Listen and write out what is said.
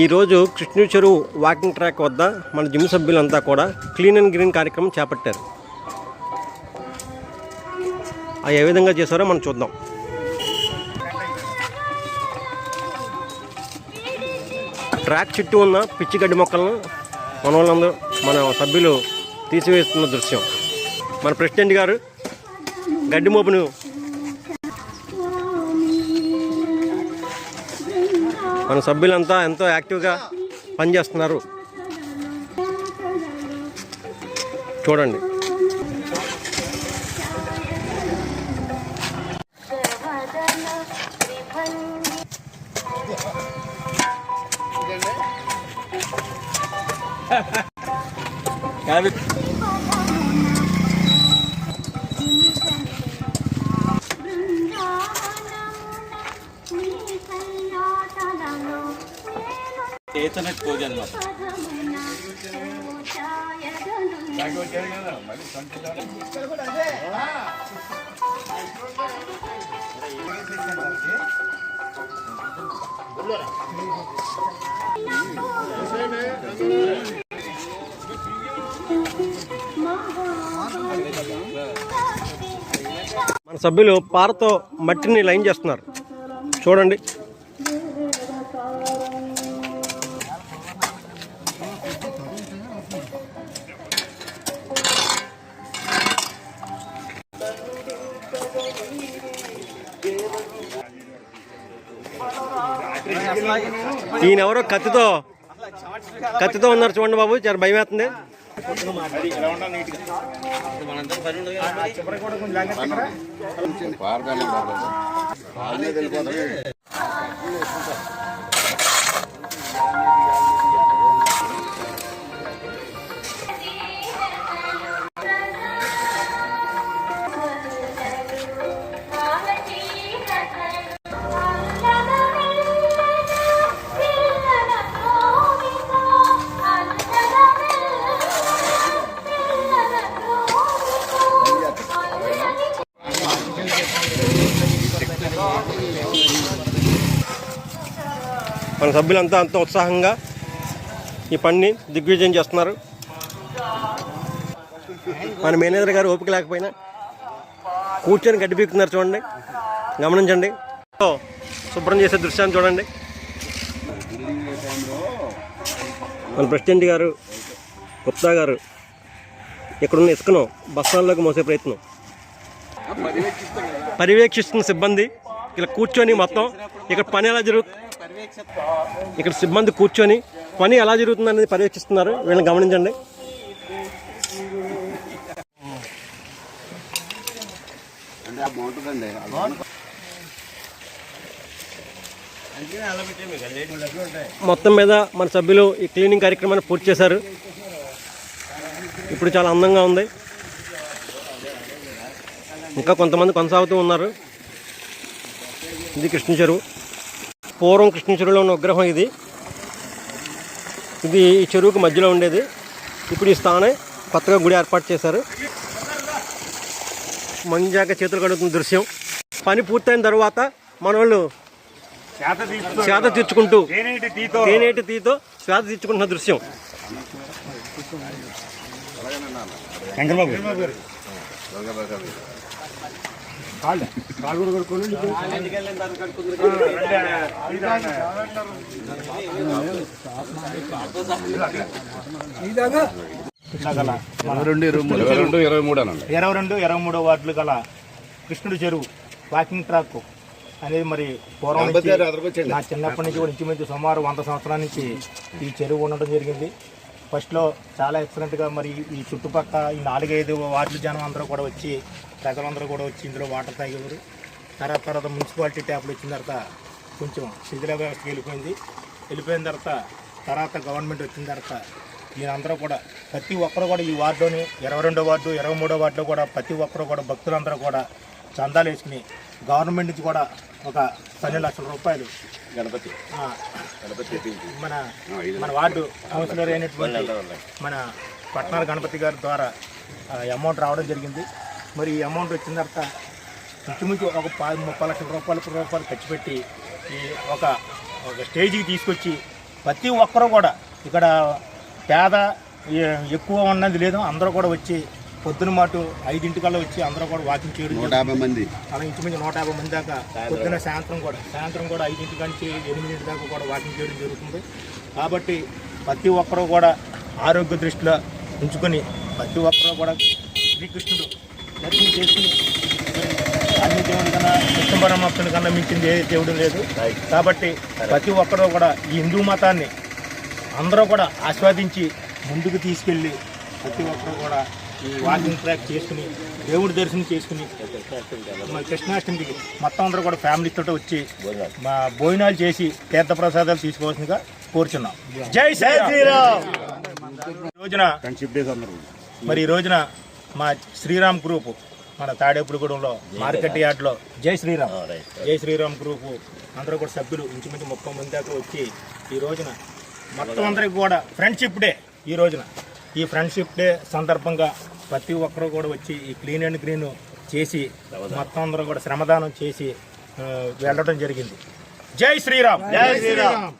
ఈరోజు కృష్ణు చెరువు walking track వద్ద మన జిమ్ సభ్యులంతా కూడా క్లీన్ అండ్ గ్రీన్ కార్యక్రమం చేపట్టారు. అవి ఏ విధంగా చేశారో మనం చూద్దాం. ట్రాక్ చుట్టూ ఉన్న పిచ్చి గడ్డి మొక్కలను మన వాళ్ళందరూ మన సభ్యులు తీసివేస్తున్న దృశ్యం. మన ప్రెసిడెంట్ గారు గడ్డి మోపును మన సభ్యులంతా ఎంతో యాక్టివ్గా పనిచేస్తున్నారు. చూడండి. చేతనట్టు పూజ అనమాట మన సభ్యులు పారతో మట్టిని లైన్ చేస్తున్నారు. చూడండి. ఈయన ఎవరో కత్తితో కత్తితో ఉన్నారు చూడండి బాబు చాలా భయం వేస్తుంది. మనందరం మన సభ్యులంతా అంత ఉత్సాహంగా ఈ పనిని దిగ్విజయం చేస్తున్నారు. మన మేనేజర్ గారు ఓపిక లేకపోయినా కూర్చొని గడ్డి పీకుతున్నారు చూడండి. గమనించండి శుభ్రం చేసే దృశ్యాన్ని చూడండి. మన ప్రెసిడెంట్ గారు గుప్తా గారు ఇక్కడున్న ఇసుకను బస్తాల్లోకి మోసే ప్రయత్నం. పర్యవేక్షిస్తున్న సిబ్బంది ఇలా కూర్చొని మొత్తం ఇక్కడ పని ఎలా జరుగు ఇక్కడ సిబ్బంది కూర్చొని పని ఎలా జరుగుతుంది అనేది పర్యవేక్షిస్తున్నారు. వీళ్ళని గమనించండి. మొత్తం మీద మన సభ్యులు ఈ క్లీనింగ్ కార్యక్రమాన్ని పూర్తి చేశారు. ఇప్పుడు చాలా అందంగా ఉంది. ఇంకా కొంతమంది కొనసాగుతూ ఉన్నారు. ఇది కృష్ణ చెరువు పూర్వం కృష్ణ చెరువులో ఉన్న విగ్రహం ఇది. ఇది ఈ చెరువుకు మధ్యలో ఉండేది. ఇప్పుడు ఈ స్థానం కొత్తగా గుడి ఏర్పాటు చేశారు. మంజాక చేతులు కడుగుతున్న దృశ్యం. పని పూర్తయిన తర్వాత మన వాళ్ళు శ్వాత తీర్చుకుంటూ తేనేటి తీతో శ్వాత తీర్చుకుంటున్న దృశ్యం. ఇరవై మూడు. ఇరవై రెండు ఇరవై మూడు అనండి. ఇరవై రెండు ఇరవై మూడో వార్డులు గల కృష్ణుడి చెరువు వాకింగ్ ట్రాక్. అనేది మరి పూర్వం నా చిన్నప్పటి నుంచి కూడా ఇంచుమించు సుమారు వంద సంవత్సరాల నుంచి ఈ చెరువు ఉండడం జరిగింది. ఫస్ట్లో చాలా ఎక్సలెంట్గా మరి ఈ చుట్టుపక్కల ఈ నాలుగైదు వార్డుల జనం అందరూ కూడా వచ్చి ప్రజలందరూ కూడా వచ్చి ఇందులో వాటర్ తాగేవారు. తర్వాత తర్వాత మున్సిపాలిటీ ట్యాప్లు వచ్చిన తర్వాత కొంచెం శిథిల వ్యవస్థకి వెళ్ళిపోయింది. వెళ్ళిపోయిన తర్వాత తర్వాత గవర్నమెంట్ వచ్చిన తర్వాత దీనందరూ కూడా ప్రతి ఒక్కరు కూడా ఈ వార్డులోని ఇరవై రెండో వార్డు ఇరవై మూడో వార్డులో కూడా ప్రతి ఒక్కరు కూడా భక్తులందరూ కూడా చందాలు వేసుకుని గవర్నమెంట్ నుంచి కూడా ఒక పన్నెండు లక్షల రూపాయలు గణపతి. మన మన వార్డు కౌన్సిలర్ అయినటువంటి మన పట్నాల గణపతి గారి ద్వారా అమౌంట్ రావడం జరిగింది. మరి ఈ అమౌంట్ వచ్చిన తర్వాత ఇంచుమించు ఒక ముప్పై లక్షల రూపాయల రూపాయలు ఖర్చు పెట్టి ఈ ఒక ఒక స్టేజ్కి తీసుకొచ్చి ప్రతి ఒక్కరూ కూడా ఇక్కడ పేద ఎక్కువ ఉన్నది లేదు అందరూ కూడా వచ్చి పొద్దున మాటు ఐదింటికల్లా వచ్చి అందరూ కూడా వాకింగ్ చేయడం నూట యాభై మంది. అలా ఇంచుమించు నూట యాభై మంది దాకా పొద్దున సాయంత్రం కూడా సాయంత్రం కూడా ఐదింటి నుంచి ఎనిమిదింటి దాకా కూడా వాకింగ్ చేయడం జరుగుతుంది. కాబట్టి ప్రతి ఒక్కరూ కూడా ఆరోగ్య దృష్టిలో ఉంచుకొని ప్రతి ఒక్కరూ కూడా శ్రీకృష్ణుడు దర్శనం చేసుకుని అన్ని దేవుడి కన్నా కృష్ణ పరమాత్మని కన్నా మించింది ఏ దేవుడు లేదు. కాబట్టి ప్రతి ఒక్కరూ కూడా ఈ హిందూ మతాన్ని అందరూ కూడా ఆస్వాదించి ముందుకు తీసుకెళ్ళి ప్రతి ఒక్కరూ కూడా వాకింగ్ ట్రాక్ చేసుకుని దేవుడి దర్శనం చేసుకుని మన కృష్ణాష్టమికి మొత్తం అందరూ కూడా ఫ్యామిలీతో వచ్చి మా భోజనాలు చేసి తీర్థప్రసాదాలు తీసుకోవాల్సిందిగా కోరుచున్నాం. జై శ్రీరామ్ ఈ రోజున మరి ఈ రోజున మా శ్రీరామ్ గ్రూప్ మన తాడేపుడిగూడెంలో మార్కెట్ యార్డ్లో జై శ్రీరామ్. జై శ్రీరామ్ గ్రూప్ అందరూ కూడా సభ్యులు ఇంచుమించు ముప్పై మంది దాకా వచ్చి ఈ రోజున మొత్తం అందరికి కూడా ఫ్రెండ్షిప్ డే ఈ రోజున. ఈ ఫ్రెండ్షిప్ డే సందర్భంగా ప్రతి ఒక్కరూ కూడా వచ్చి ఈ క్లీన్ అండ్ గ్రీన్ చేసి మొత్తం అందరూ కూడా శ్రమదానం చేసి వెళ్ళడం జరిగింది. జై శ్రీరామ్! జై శ్రీరామ్!